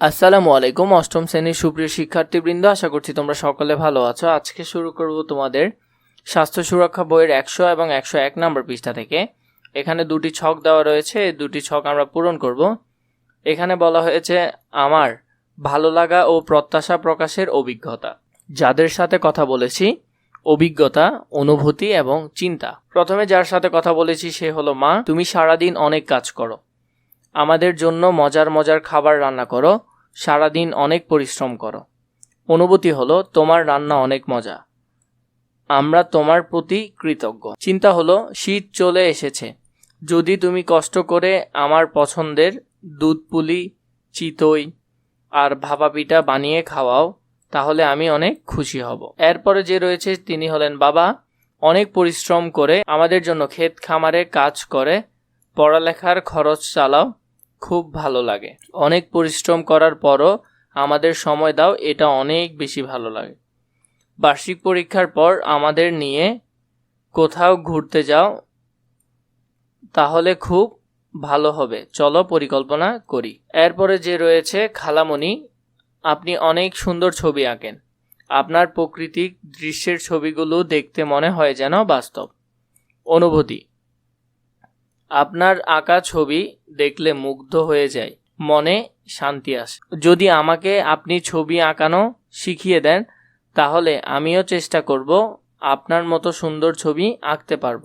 আসসালামু আলাইকুম, অষ্টম শ্রেণির সুপ্রিয় শিক্ষার্থীবৃন্দ, আশা করছি তোমরা সকলে ভালো আছো। আজকে শুরু করব তোমাদের স্বাস্থ্য সুরক্ষা বইয়ের একশো এবং একশো এক নম্বর পৃষ্ঠা থেকে। এখানে দুটি ছক দেওয়া রয়েছে, এই দুটি ছক আমরা পূরণ করব। এখানে বলা হয়েছে, আমার ভালো লাগা ও প্রত্যাশা প্রকাশের অভিজ্ঞতা। যাদের সাথে কথা বলেছি, অভিজ্ঞতা, অনুভূতি এবং চিন্তা। প্রথমে যার সাথে কথা বলেছি, সে হলো মা, তুমি সারাদিন অনেক কাজ করো। আমাদের জন্য মজার মজার খাবার রান্না করো। সারাদিন অনেক পরিশ্রম করো। অনুভূতি হলো, তোমার রান্না অনেক মজা। আমরা তোমার প্রতি কৃতজ্ঞ। চিন্তা হলো, শীত চলে এসেছে। যদি তুমি কষ্ট করে আমার পছন্দের দুধ পুলি, চিতই আর ভাপা পিঠা বানিয়ে খাওয়াও, তাহলে আমি অনেক খুশি হব। এরপরে যে রয়েছে, তিনি হলেন বাবা। অনেক পরিশ্রম করে আমাদের জন্য ক্ষেত খামারে কাজ করে, পড়ালেখার খরচ চালাও। খুব ভালো লাগে। অনেক পরিশ্রম করার পরও আমাদের সময় দাও, এটা অনেক বেশি ভালো লাগে। বার্ষিক পরীক্ষার পর আমাদের নিয়ে কোথাও ঘুরতে যাও, তাহলে খুব ভালো হবে। চলো পরিকল্পনা করি। এরপরে যে রয়েছে খালামণি, আপনি অনেক সুন্দর ছবি আঁকেন। আপনার প্রকৃতিক দৃশ্যের ছবিগুলো দেখতে মনে হয় যেন বাস্তব। অনুভূতি। আপনার আঁকা ছবি দেখলে মুগ্ধ হয়ে যায়, মনে শান্তি আসে। যদি আমাকে আপনি ছবি আঁকানো শিখিয়ে দেন, তাহলে আমিও চেষ্টা করব আপনার মতো সুন্দর ছবি আঁকতে পারব।